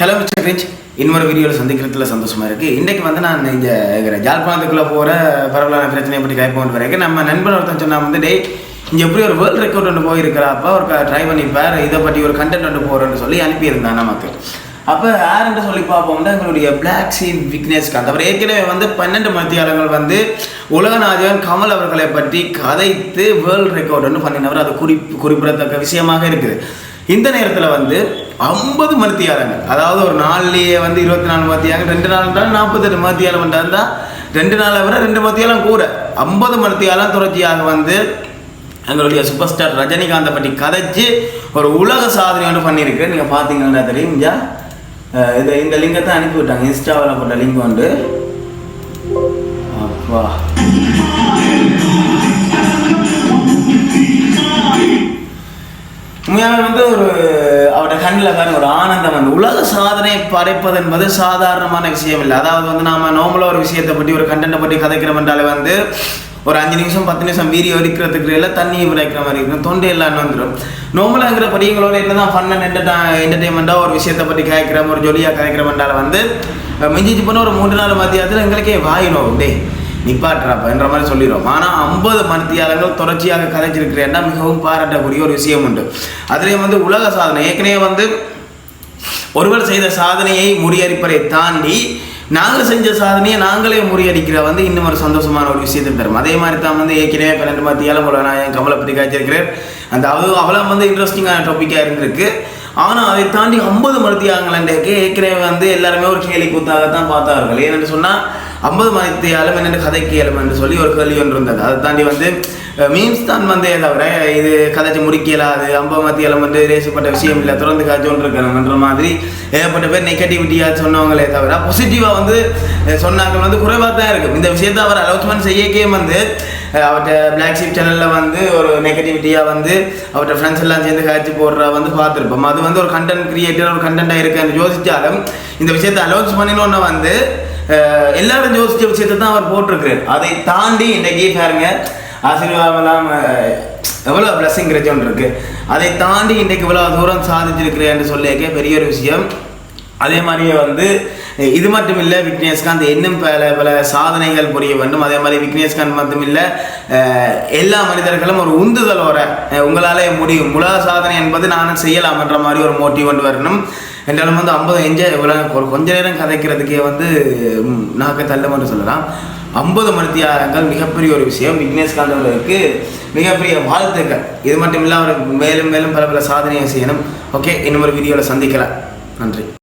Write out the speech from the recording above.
Hello mister கிரிச் இன்னொரு வீடியோவில் சந்திக்கிறதுல சந்தோஷமாக இருக்குது இன்றைக்கு வந்து நான் இங்கே ஜாழ்ப்பாணத்துக்குள்ளே போகிற பரவலான பிரச்சனையை பற்றி கைப்ப கொண்டு நம்ம நண்பன் ஒருத்தன் சொன்னால் வந்து டே இங்கே எப்படி ஒரு வேர்ல்டு ரெக்கார்ட் ஒன்று போயிருக்கிறாப்ப ஒரு ட்ரை பண்ணிப்பார் இதை பற்றி ஒரு கண்டென்ட் ஒன்று போகிறேன்னு சொல்லி அனுப்பியிருந்தான் நமக்கு. அப்போ யாருன்னு சொல்லி பார்ப்போம்னா எங்களுடைய பிளாக் சி விக்னேஷ்காந்த் அவர் ஏற்கனவே வந்து பன்னெண்டு மத்தியாளர்கள் வந்து உலகநாதன் கமல் அவர்களை பற்றி கதைத்து வேர்ல்டு ரெக்கார்டு ஒன்று பண்ணினவர். அது குறிப் குறிப்பிடத்தக்க விஷயமாக இருக்குது. இந்த நேரத்தில் வந்து ஐம்பது மருத்தியாளங்கள் அதாவது ஒரு நாள்லேயே வந்து இருபத்தி நாலு மத்தியாளம் ரெண்டு நாள் இருந்தாலும் நாற்பத்தெட்டு மத்தியாலம் இருந்தால் ரெண்டு நாளை விட ரெண்டு மத்தியாலம் கூட. ஐம்பது மருத்தியாலம் தொடர்ச்சியாக வந்து எங்களுடைய சூப்பர் ஸ்டார் ரஜினிகாந்தை பற்றி கதைச்சு ஒரு உலக சாதனை ஒன்று பண்ணியிருக்கு. நீங்கள் பார்த்தீங்கன்னா தெரியும்? இது இந்த லிங்கை தான் அனுப்பி விட்டாங்க. இன்ஸ்டாவில் போட்ட லிங்க் வந்து அப்பா. உண்மையாக வந்து ஒரு கண்ணில் வேற ஒரு ஆனந்தம் வந்து. உலக சாதனை படைப்பது என்பது சாதாரணமான விஷயம் இல்லை அதாவது வந்து நாம நார்மலாக ஒரு விஷயத்தை பற்றி ஒரு கண்டென்ட்டை பற்றி கதைக்கிறோம் என்றாலே வந்து ஒரு அஞ்சு நிமிஷம் பத்து நிமிஷம் மீறி வரிக்கிறதுக்கு இல்லை தண்ணி விளைக்கிற மாதிரி இருக்கும். தொண்டை எல்லாம் வந்துடும் நோம்பலாங்கிற படிங்களோட என்னதான் ஃபன் அண்ட் என்டர்டா என்டர்டைன்மெண்ட்டாக ஒரு விஷயத்தை பற்றி கதைக்கிறோம் ஒரு ஜொலியாக கதைக்கிறோம்னால வந்து மிஞ்சிச்சு போனால் ஒரு மூன்று நாள் மதியத்தில் எங்களுக்கே வாயினோம் டே நிப்பாட்டுறாப்பன்ற மாதிரி சொல்லிடுவோம் ஆனால் ஐம்பது மணித்தியாளர்கள் தொடர்ச்சியாக கதைச்சிருக்கிறேன்னா மிகவும் பாராட்டக்கூடிய ஒரு விஷயம் உண்டு. அதுலேயும் வந்து உலக சாதனை. ஏற்கனவே வந்து ஒருவர் செய்த சாதனையை முறியடிப்பதை தாண்டி நாங்கள் செஞ்ச சாதனையை நாங்களே முறியடிக்கிற வந்து இன்னும் ஒரு சந்தோஷமான ஒரு விஷயத்தை தரும். அதே மாதிரி தான் வந்து ஏற்கனவே பன்னெண்டு மத்தியாலும் என் கமலை பற்றி காய்ச்சிருக்கிறேன் அந்த அவ்வளோ அவ்வளோ வந்து இன்ட்ரெஸ்டிங்கான டாப்பிக்காக இருந்திருக்கு. ஆனால் அதை தாண்டி ஐம்பது மருத்தியாங்களேக்கு ஏற்கனவே வந்து எல்லாருமே ஒரு கேலி கூத்தாகத்தான் பார்த்தார்கள். ஏனென்று சொன்னால் ஐம்பது மருத்தியாலும் என்னென்ன கதைக்கு கேளும் என்று சொல்லி ஒரு கேள்வி ஒன்று இருந்தது. அதை தாண்டி வந்து மீம்ஸ் தான் வந்தே தவிர இது கதைச்சு முடிக்கலாது ஐம்பது மத்தியாலும் வந்து ரேசப்பட்ட விஷயம் இல்லை தொடர்ந்து காய்ச்சல் இருக்கணும்ன்ற மாதிரி ஏகப்பட்ட பேர் நெகட்டிவிட்டியாக சொன்னவங்களே தவிர பாசிட்டிவாக வந்து சொன்னாங்க வந்து குறைவாக தான் இருக்கும் இந்த விஷயத்தை அவர் அலௌன்ஸ்மெண்ட் செய்யக்கே வந்து அவர்கிட்ட பிளாக் ஷீப் சேனலில் வந்து ஒரு நெகட்டிவிட்டியாக வந்து அவர்கிட்ட ஃப்ரெண்ட்ஸ் எல்லாம் சேர்ந்து காய்ச்சி போடுற வந்து பார்த்துருப்போம். அது வந்து ஒரு கண்டென்ட் கிரியேட்டர் ஒரு கண்டென்ட்டாக இருக்குன்னு யோசித்தாலும் இந்த விஷயத்தை அலௌன்ஸ் பண்ணினோன்னு வந்து எல்லாரும் யோசிச்ச விஷயத்தை தான் அவர் போட்டிருக்கிறார். அதை தாண்டி இன்னைக்கு பாருங்க ஆசீர்வாதம் எவ்வளோ பிளஸிங் கிடைச்சோன்னு இருக்கு. அதை தாண்டி இன்றைக்கு இவ்வளோ தூரம் சாதிச்சிருக்கிறேன்னு சொல்லியிருக்க பெரிய ஒரு விஷயம். அதே மாதிரியே வந்து இது மட்டும் இல்லை விக்னேஷ்காந்த் இன்னும் பல பல சாதனைகள் புரிய வேண்டும். அதே மாதிரி விக்னேஷ்காந்த் மட்டும் இல்லை எல்லா மனிதர்களும் ஒரு உந்துதலோட வர உங்களாலே முடியும். உலக சாதனை என்பது நானும் செய்யலாம் என்ற மாதிரி ஒரு மோட்டிவ் கொண்டு வரணும். என்றாலும் வந்து ஐம்பது என்ஜாய் இவ்வளோ ஒரு கொஞ்ச நேரம் கதைக்கிறதுக்கே வந்து நாக்க தள்ளுமென்று சொல்லலாம். ஐம்பது மணித்தியாரங்கள் மிகப்பெரிய ஒரு விஷயம். விக்னேஷ்காந்த் அவர்களுக்கு மிகப்பெரிய வாழ்த்துக்கள். இது மட்டும் இல்லாமல் மேலும் மேலும் பல பல சாதனையை செய்யணும். ஓகே இன்னும் ஒரு வீடியோவில் சந்திக்கலாம். நன்றி.